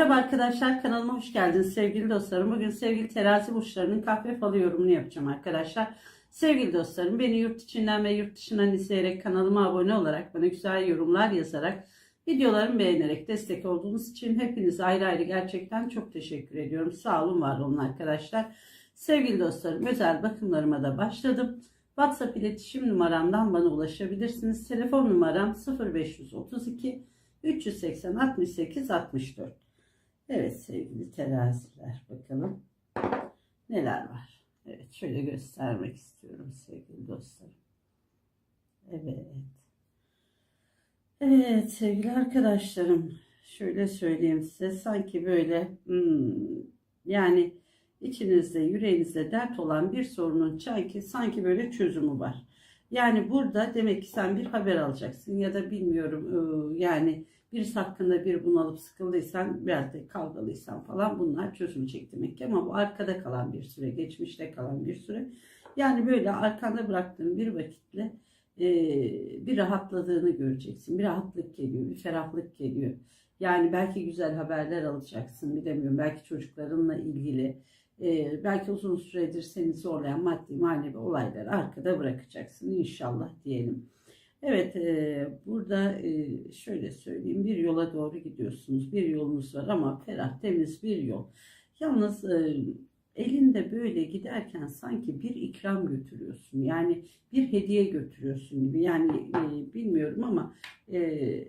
Merhaba arkadaşlar kanalıma hoş geldiniz sevgili dostlarım. Bugün sevgili terazi burçlarının kahve falı yorumunu yapacağım arkadaşlar. Sevgili dostlarım beni yurt içinden ve yurt dışından izleyerek kanalıma abone olarak bana güzel yorumlar yazarak videolarımı beğenerek destek olduğunuz için hepinize ayrı ayrı gerçekten çok teşekkür ediyorum. Sağ olun var olun arkadaşlar. Sevgili dostlarım özel bakımlarıma da başladım. WhatsApp iletişim numaramdan bana ulaşabilirsiniz. Telefon numaram 0532 380 68 64. Evet sevgili teraziler bakalım neler var. Evet şöyle göstermek istiyorum sevgili dostlarım. Evet. Evet sevgili arkadaşlarım şöyle söyleyeyim size sanki böyle hmm, yani içinizde yüreğinizde dert olan bir sorunun sanki, sanki böyle çözümü var. Yani burada demek ki sen bir haber alacaksın ya da bilmiyorum ıı, yani birisi hakkında bir bunalıp sıkıldıysan biraz da kavgalıysan falan bunlar çözülecek demek ki. Ama bu arkada kalan bir süre geçmişte kalan bir süre. Yani böyle arkanda bıraktığın bir vakitle e, bir rahatladığını göreceksin. Bir rahatlık geliyor bir ferahlık geliyor. Yani belki güzel haberler alacaksın bilemiyorum. Belki çocuklarınla ilgili e, belki uzun süredir seni zorlayan maddi manevi olayları arkada bırakacaksın inşallah diyelim. Evet, e, burada e, şöyle söyleyeyim, bir yola doğru gidiyorsunuz, bir yolunuz var ama ferah, temiz bir yol. Yalnız e, elinde böyle giderken sanki bir ikram götürüyorsun, yani bir hediye götürüyorsun gibi. Yani e, bilmiyorum ama e,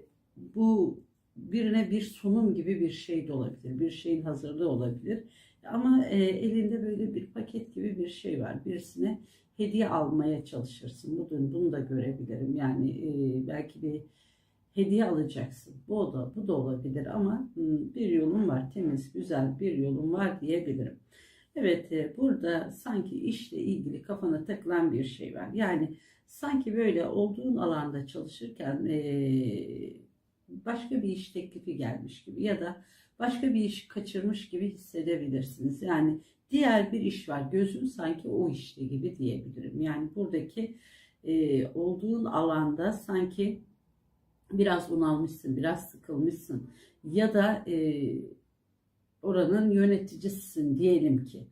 bu birine bir sunum gibi bir şey de olabilir, bir şeyin hazırlığı olabilir. Ama e, elinde böyle bir paket gibi bir şey var, birisine hediye almaya çalışırsın. Bugün bunu da görebilirim. Yani e, belki bir hediye alacaksın. Bu da bu da olabilir ama hmm, bir yolun var. Temiz, güzel bir yolun var diyebilirim. Evet, e, burada sanki işle ilgili kafana takılan bir şey var. Yani sanki böyle olduğun alanda çalışırken e, başka bir iş teklifi gelmiş gibi ya da başka bir iş kaçırmış gibi hissedebilirsiniz. Yani diğer bir iş var. Gözün sanki o işte gibi diyebilirim. Yani buradaki e, olduğun alanda sanki biraz bunalmışsın, biraz sıkılmışsın ya da e, oranın yöneticisisin diyelim ki.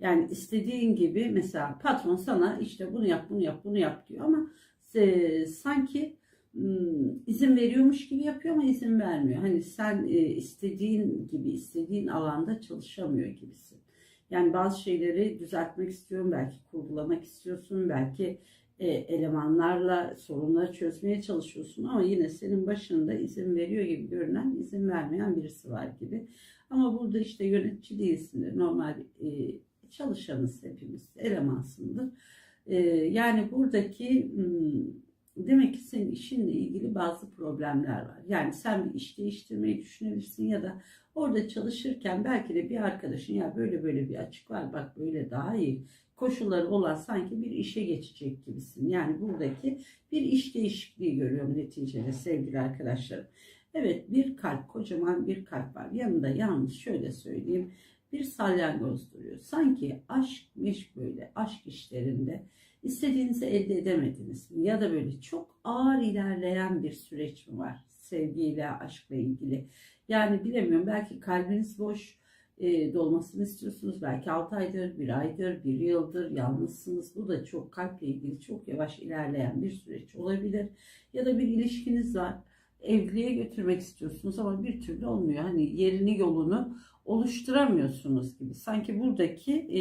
Yani istediğin gibi mesela patron sana işte bunu yap, bunu yap, bunu yap diyor ama e, sanki izin veriyormuş gibi yapıyor ama izin vermiyor. Hani sen e, istediğin gibi, istediğin alanda çalışamıyor gibisin. Yani bazı şeyleri düzeltmek istiyorum, belki kurgulamak istiyorsun, belki e, elemanlarla sorunları çözmeye çalışıyorsun ama yine senin başında izin veriyor gibi görünen, izin vermeyen birisi var gibi. Ama burada işte yönetici değilsindir, normal e, çalışanız hepimiz, elemansındır. Yani buradaki demek ki senin işinle ilgili bazı problemler var. Yani sen bir iş değiştirmeyi düşünebilirsin ya da orada çalışırken belki de bir arkadaşın ya böyle böyle bir açık var bak böyle daha iyi koşulları olan sanki bir işe geçecek gibisin. Yani buradaki bir iş değişikliği görüyorum neticede sevgili arkadaşlarım. Evet bir kalp kocaman bir kalp var. Yanında yalnız şöyle söyleyeyim bir salyangoz duruyor. Sanki aşk meş böyle aşk işlerinde istediğinizi elde edemediniz mi? Ya da böyle çok ağır ilerleyen bir süreç mi var sevgiyle, aşkla ilgili? Yani bilemiyorum belki kalbiniz boş e, dolmasını istiyorsunuz. Belki 6 aydır, 1 aydır, 1 yıldır yalnızsınız. Bu da çok kalple ilgili çok yavaş ilerleyen bir süreç olabilir. Ya da bir ilişkiniz var. Evliliğe götürmek istiyorsunuz ama bir türlü olmuyor. Hani yerini yolunu oluşturamıyorsunuz gibi. Sanki buradaki e,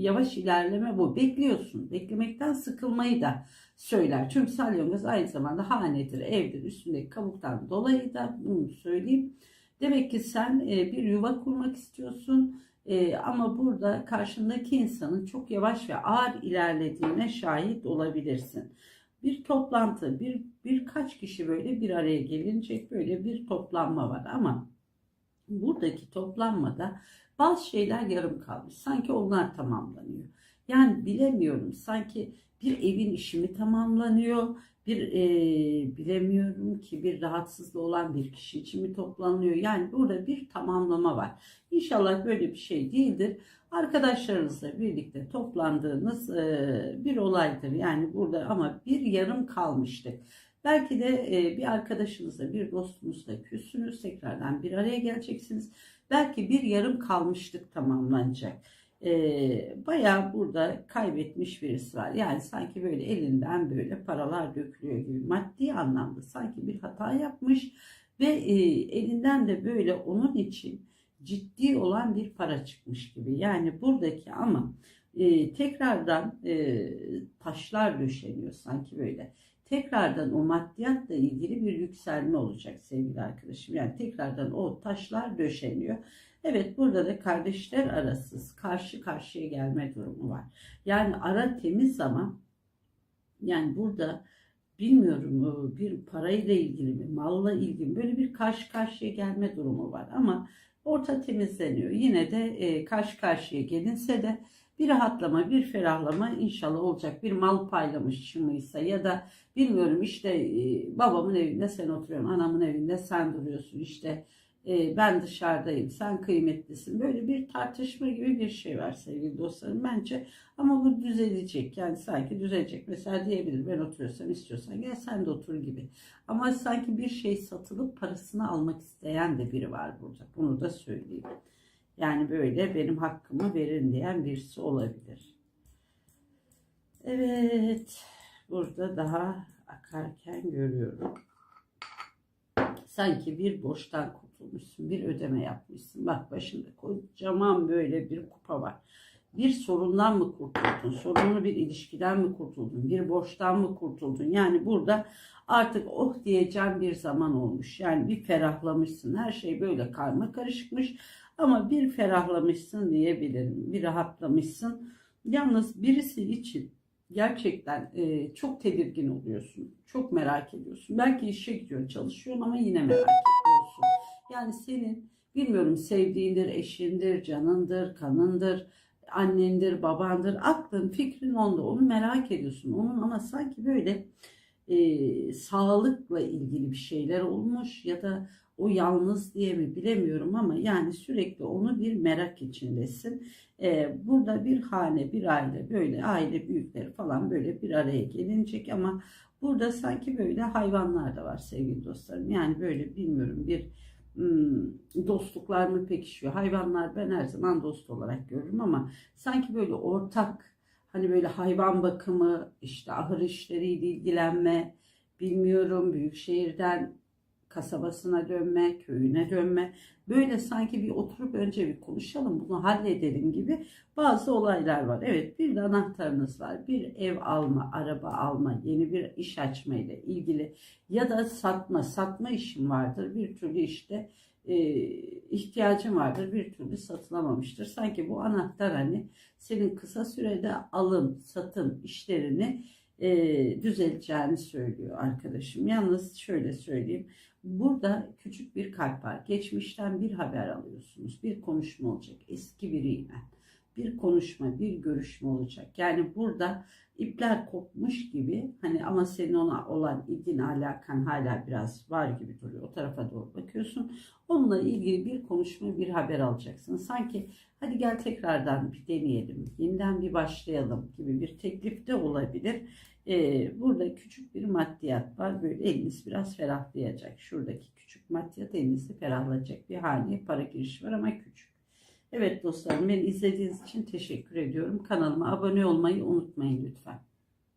yavaş ilerleme bu. Bekliyorsun. Beklemekten sıkılmayı da söyler. Çünkü salyangoz aynı zamanda hanedir, evdir. Üstündeki kabuktan dolayı da bunu söyleyeyim. Demek ki sen e, bir yuva kurmak istiyorsun. E, ama burada karşındaki insanın çok yavaş ve ağır ilerlediğine şahit olabilirsin. Bir toplantı, bir birkaç kişi böyle bir araya gelinecek böyle bir toplanma var ama buradaki toplanmada bazı şeyler yarım kalmış. Sanki onlar tamamlanıyor. Yani bilemiyorum. Sanki bir evin işi mi tamamlanıyor? Bir e, bilemiyorum ki bir rahatsızlığı olan bir kişi için mi toplanıyor? Yani burada bir tamamlama var. İnşallah böyle bir şey değildir. Arkadaşlarınızla birlikte toplandığınız e, bir olaydır. Yani burada ama bir yarım kalmıştı. Belki de e, bir arkadaşınızla, bir dostunuzla küssünüz. Tekrardan bir araya geleceksiniz. Belki bir yarım kalmışlık tamamlanacak. E, bayağı burada kaybetmiş birisi var. Yani sanki böyle elinden böyle paralar dökülüyor gibi maddi anlamda sanki bir hata yapmış ve e, elinden de böyle onun için ciddi olan bir para çıkmış gibi. Yani buradaki ama e, tekrardan e, taşlar döşeniyor sanki böyle. Tekrardan o maddiyatla ilgili bir yükselme olacak sevgili arkadaşım. Yani tekrardan o taşlar döşeniyor. Evet burada da kardeşler arasız karşı karşıya gelme durumu var. Yani ara temiz ama yani burada bilmiyorum bir parayla ilgili mi, malla ilgili mi böyle bir karşı karşıya gelme durumu var ama orta temizleniyor. Yine de e, karşı karşıya gelinse de bir rahatlama, bir ferahlama inşallah olacak. Bir mal paylamışımıysa ya da bilmiyorum işte e, babamın evinde sen oturuyorsun, anamın evinde sen duruyorsun işte e, ben dışarıdayım, sen kıymetlisin. Böyle bir tartışma gibi bir şey var sevgili dostlarım bence. Ama bu düzelecek yani sanki düzelecek. Mesela diyebilir ben oturuyorsam istiyorsan gel sen de otur gibi. Ama sanki bir şey satılıp parasını almak isteyen de biri var burada. Bunu da söyleyeyim. Yani böyle benim hakkımı verin diyen birisi olabilir. Evet. Burada daha akarken görüyorum. Sanki bir borçtan kurtulmuşsun. Bir ödeme yapmışsın. Bak başında kocaman böyle bir kupa var. Bir sorundan mı kurtuldun? Sorunlu bir ilişkiden mi kurtuldun? Bir borçtan mı kurtuldun? Yani burada artık oh diyeceğim bir zaman olmuş. Yani bir ferahlamışsın. Her şey böyle karma karışıkmış. Ama bir ferahlamışsın diyebilirim. Bir rahatlamışsın. Yalnız birisi için gerçekten e, çok tedirgin oluyorsun. Çok merak ediyorsun. Belki işe gidiyorsun, çalışıyorsun ama yine merak ediyorsun. Yani senin bilmiyorum sevdiğindir, eşindir, canındır, kanındır, annendir, babandır. Aklın, fikrin onda. Onu merak ediyorsun. Onun ama sanki böyle e, sağlıkla ilgili bir şeyler olmuş ya da o yalnız diye mi bilemiyorum ama yani sürekli onu bir merak içindesin. Ee, burada bir hane, bir aile böyle aile büyükleri falan böyle bir araya gelinecek ama burada sanki böyle hayvanlar da var sevgili dostlarım. Yani böyle bilmiyorum bir hmm, dostluklar mı pekişiyor? Hayvanlar ben her zaman dost olarak görürüm ama sanki böyle ortak hani böyle hayvan bakımı işte ahır işleriyle ilgilenme bilmiyorum büyük şehirden kasabasına dönme, köyüne dönme. Böyle sanki bir oturup önce bir konuşalım, bunu halledelim gibi bazı olaylar var. Evet bir de anahtarınız var. Bir ev alma, araba alma, yeni bir iş açma ile ilgili ya da satma, satma işim vardır. Bir türlü işte e, ihtiyacın vardır bir türlü satılamamıştır. Sanki bu anahtar hani senin kısa sürede alım, satım işlerini e, düzeleceğini söylüyor arkadaşım. Yalnız şöyle söyleyeyim. Burada küçük bir kalp var. Geçmişten bir haber alıyorsunuz. Bir konuşma olacak. Eski biriyle. Bir konuşma, bir görüşme olacak. Yani burada ipler kopmuş gibi hani ama senin ona olan ilgin alakan hala biraz var gibi duruyor. O tarafa doğru bakıyorsun. Onunla ilgili bir konuşma, bir haber alacaksın. Sanki hadi gel tekrardan bir deneyelim, yeniden bir başlayalım gibi bir teklif de olabilir. Ee, burada küçük bir maddiyat var. Böyle eliniz biraz ferahlayacak. Şuradaki küçük maddiyat elinizi ferahlayacak bir haneye para girişi var ama küçük. Evet dostlarım beni izlediğiniz için teşekkür ediyorum. Kanalıma abone olmayı unutmayın lütfen.